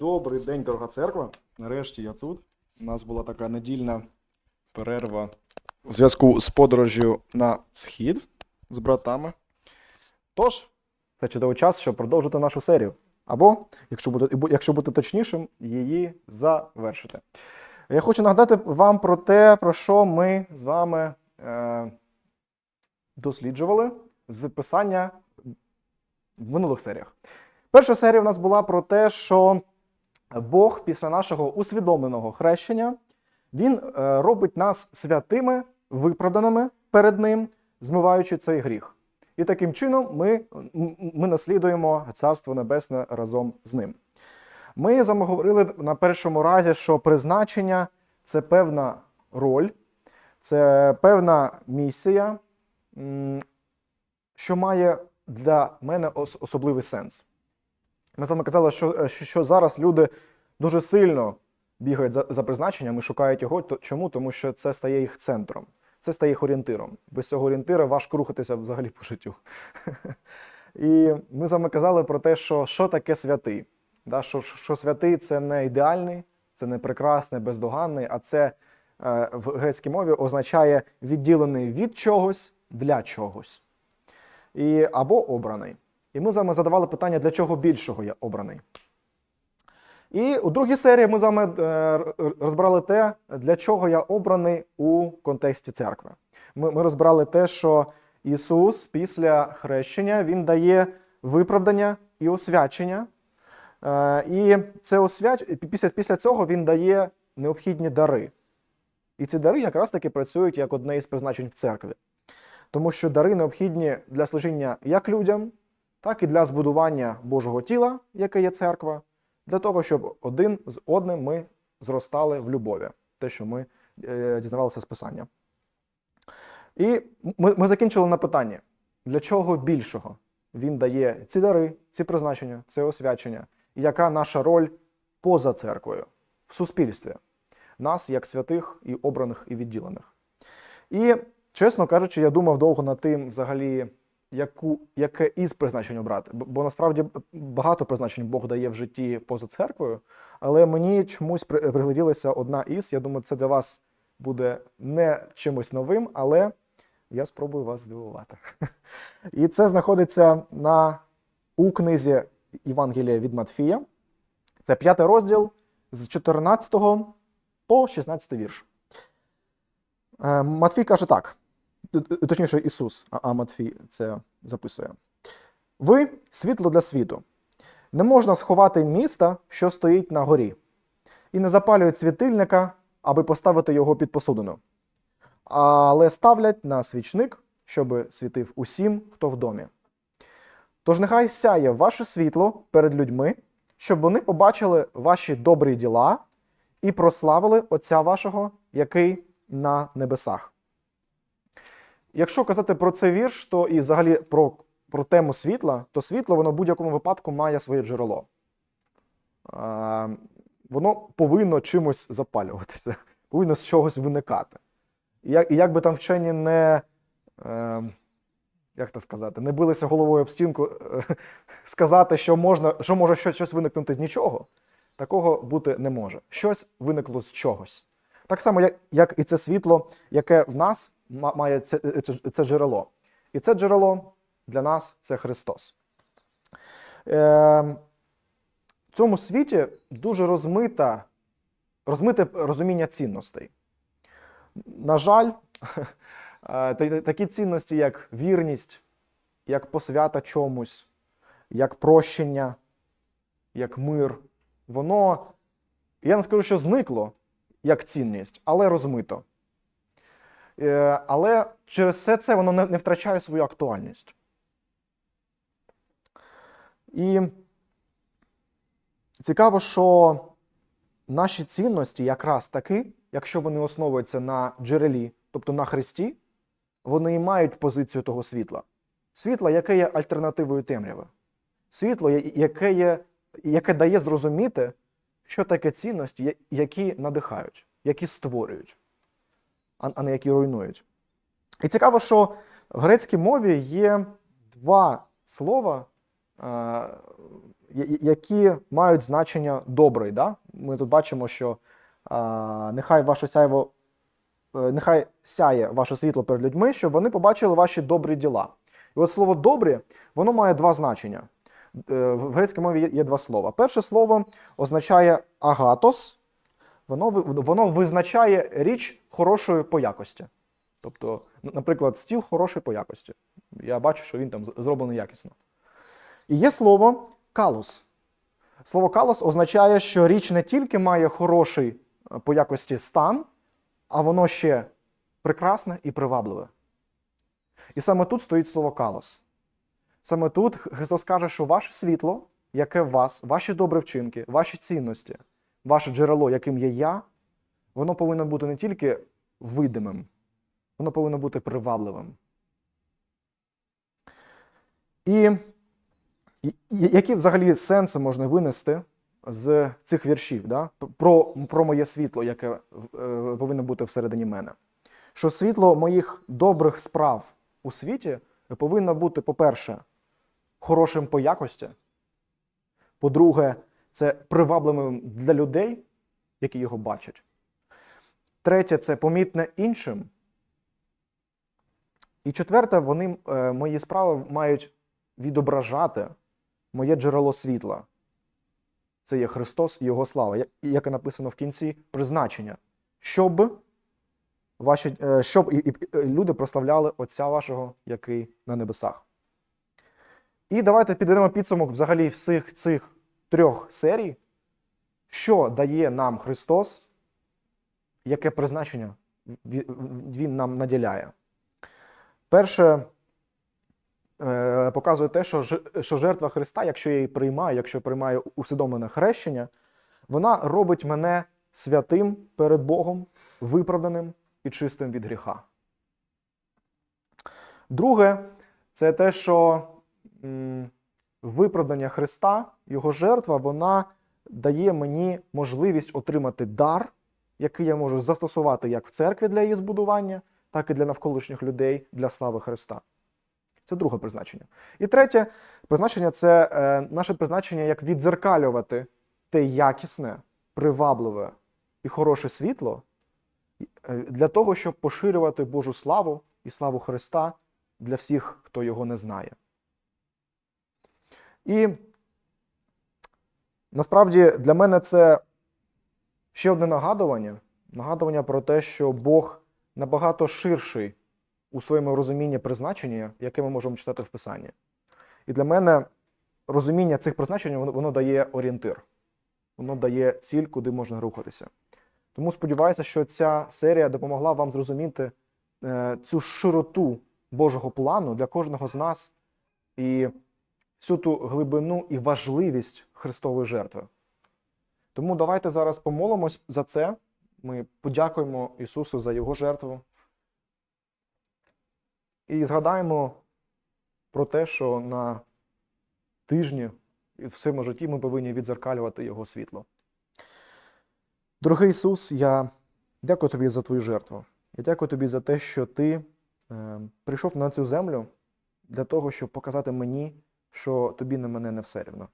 Добрий день, дорога церква. Нарешті я тут. У нас була така недільна перерва у зв'язку з подорожю на схід з братами. Тож, це чудовий час, щоб продовжити нашу серію. Або, якщо бути, якщо бути точнішим, її завершити. Я хочу нагадати вам про те, про що ми з вами е, досліджували з писання в минулих серіях. Перша серія в нас була про те, що Бог після нашого усвідомленого хрещення Він е, робить нас святими, виправданими перед Ним, змиваючи цей гріх. І таким чином ми, ми наслідуємо Царство Небесне разом з ним. Ми говорили на першому разі, що призначення це певна роль, це певна місія, що має для мене особливий сенс. Ми з вами казали, що, е, що, що зараз люди дуже сильно бігають за, за призначенням і шукають його. То, чому? Тому що це стає їх центром, це стає їх орієнтиром. Без цього орієнтира важко рухатися взагалі по життю. І ми з вами казали про те, що, що таке святий. Да, що, що святий це не ідеальний, це не прекрасний, бездоганний, а це е, в грецькій мові означає відділений від чогось для чогось. І, або обраний. І ми з вами задавали питання, для чого більшого я обраний. І у другій серії ми з вами е, розбирали те, для чого я обраний у контексті церкви. Ми, ми розбирали те, що Ісус після хрещення Він дає виправдання і освячення. Е, І це освяч... після, після цього Він дає необхідні дари. І ці дари якраз таки працюють як одне із призначень в церкві. Тому що дари необхідні для служіння як людям, так і для збудування Божого тіла, яке є церква, для того, щоб один з одним ми зростали в любові, те, що ми е, дізнавалися з писання. І ми, ми закінчили на питанні, для чого більшого він дає ці дари, ці призначення, це освячення, і яка наша роль поза церквою в суспільстві, нас як святих і обраних і відділених. І, чесно кажучи, я думав довго над тим, взагалі, яку, яке із призначень обрати. Бо, насправді багато призначень Бог дає в житті поза церквою, але мені чомусь при- пригляділася одна із. Я думаю, це для вас буде не чимось новим, але я спробую вас здивувати. І це знаходиться на, у книзі Євангелія від Матфія. Це п'ятий розділ з 14 по 16 вірш. Е, Матфій каже так. Т- Точніше, Ісус, а Матфій це записує. Ви світло для світу. Не можна сховати міста, що стоїть на горі, і не запалюють світильника, аби поставити його під посудину. Але ставлять на свічник, щоби світив усім, хто в домі. Тож нехай сяє ваше світло перед людьми, щоб вони побачили ваші добрі діла і прославили Отця вашого, який на небесах. Якщо казати про цей вірш, то і взагалі про, про тему світла, то світло воно в будь-якому випадку має своє джерело. А, воно повинно чимось запалюватися, повинно з чогось виникати. І як, і як би там вчені не, е, як це сказати, не билися головою об стінку, сказати, що, можна, що може щось виникнути з нічого, такого бути не може. Щось виникло з чогось. Так само, як, як і це світло, яке в нас має це, це, це джерело. І це джерело для нас це Христос. Е, в цьому світі дуже розмита, розмите розуміння цінностей. На жаль, та- та- такі цінності, як вірність, як посвята чомусь, як прощення, як мир, воно, я не скажу, що зникло як цінність, але розмито. Е, Але через все це воно не, втрачає свою актуальність. І цікаво, що наші цінності якраз таки, якщо вони основуються на джерелі, тобто на Христі, вони і мають позицію того світла. Світла, яке є альтернативою темряви. Світло, яке, є, яке дає зрозуміти, що таке цінності, які надихають, які створюють, а не які руйнують. І цікаво, що в грецькій мові є два слова, е, які мають значення добрий. Да? Ми тут бачимо, що нехай ваше сяйво, е, нехай сяє ваше світло перед людьми, щоб вони побачили ваші добрі діла. І от слово добрі, воно має два значення. Е, В грецькій мові є, два слова. Перше слово означає агатос, воно, воно визначає річ хорошої по якості. Тобто, наприклад, стіл хороший по якості. Я бачу, що він там зроблений якісно. І є слово калус. Слово калус означає, що річ не тільки має хороший е, по якості стан, а воно ще прекрасне і привабливе. І саме тут стоїть слово калос. Саме тут Христос каже, що ваше світло, яке в вас, ваші добрі вчинки, ваші цінності, ваше джерело, яким є я, воно повинно бути не тільки видимим, воно повинно бути привабливим. І які взагалі сенси можна винести з цих віршів, да? про, про моє світло, яке е, повинно бути всередині мене? Що світло моїх добрих справ у світі повинно бути, по-перше, хорошим по якості. По-друге, це привабливим для людей, які його бачать. Третє це помітне іншим. І четверте, вони, е, мої справи мають відображати моє джерело світла. Це є Христос і Його слава, я- і як і написано в кінці, призначення, щоб, ваші, е, щоб люди прославляли Отця вашого, який на небесах. І давайте підведемо підсумок взагалі всіх цих трьох серій, що дає нам Христос, яке призначення Він нам наділяє. Перше, е, показує те, що, що жертва Христа, якщо я її приймаю, якщо приймаю усвідомлене хрещення, вона робить мене святим перед Богом, виправданим і чистим від гріха. Друге, це те, що виправдання Христа, його жертва, вона дає мені можливість отримати дар, який я можу застосувати як в церкві для її збудування, так і для навколишніх людей для слави Христа. Це друге призначення. І третє призначення це е, наше призначення як віддзеркалювати те якісне, привабливе і хороше світло е, для того, щоб поширювати Божу славу і славу Христа для всіх, хто його не знає. І насправді для мене це ще одне нагадування нагадування про те, що Бог набагато ширший у своєму розумінні призначення, яке ми можемо читати в Писанні. І для мене розуміння цих призначень воно, воно дає орієнтир, воно дає ціль, куди можна рухатися. Тому сподіваюся, що ця серія допомогла вам зрозуміти е, цю широту Божого плану для кожного з нас і всю ту глибину і важливість Христової жертви. Тому давайте зараз помолимось за це. Ми подякуємо Ісусу за Його жертву. І згадаємо про те, що на тижні і в своєму житті ми повинні відзеркалювати Його світло. Дорогий Ісус, я дякую тобі за твою жертву. Я дякую тобі за те, що ти е, прийшов на цю землю для того, щоб показати мені, що тобі на мене не все рівно,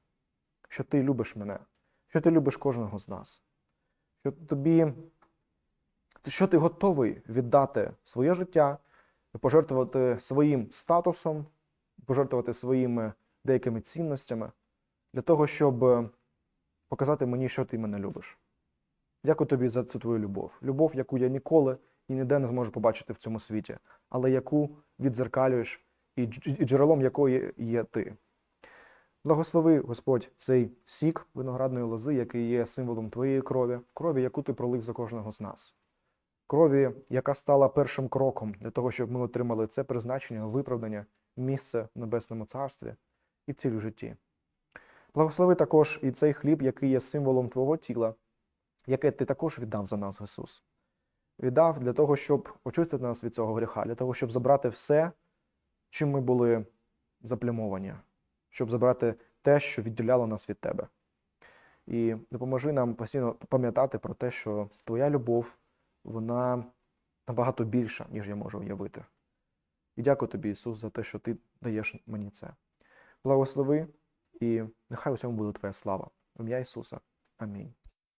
що ти любиш мене, що ти любиш кожного з нас, що тобі, що ти готовий віддати своє життя, пожертвувати своїм статусом, пожертвувати своїми деякими цінностями для того, щоб показати мені, що ти мене любиш. Дякую тобі за цю твою любов. Любов, яку я ніколи і ніде не зможу побачити в цьому світі, але яку відзеркалюєш і джерелом якої є ти. Благослови, Господь, цей сік виноградної лози, який є символом твоєї крові, крові, яку ти пролив за кожного з нас. Крові, яка стала першим кроком для того, щоб ми отримали це призначення, виправдання, місце в небесному царстві і ціль у житті. Благослови також і цей хліб, який є символом Твого тіла, яке ти також віддав за нас, Ісус. Віддав для того, щоб очистити нас від цього гріха, для того, щоб забрати все, чим ми були заплямовані, щоб забрати те, що відділяло нас від Тебе. І допоможи нам постійно пам'ятати про те, що Твоя любов, вона набагато більша, ніж я можу уявити. І дякую тобі, Ісус, за те, що ти даєш мені це. Благослови і нехай у цьому буде Твоя слава. Ім'я Ісуса. Амінь.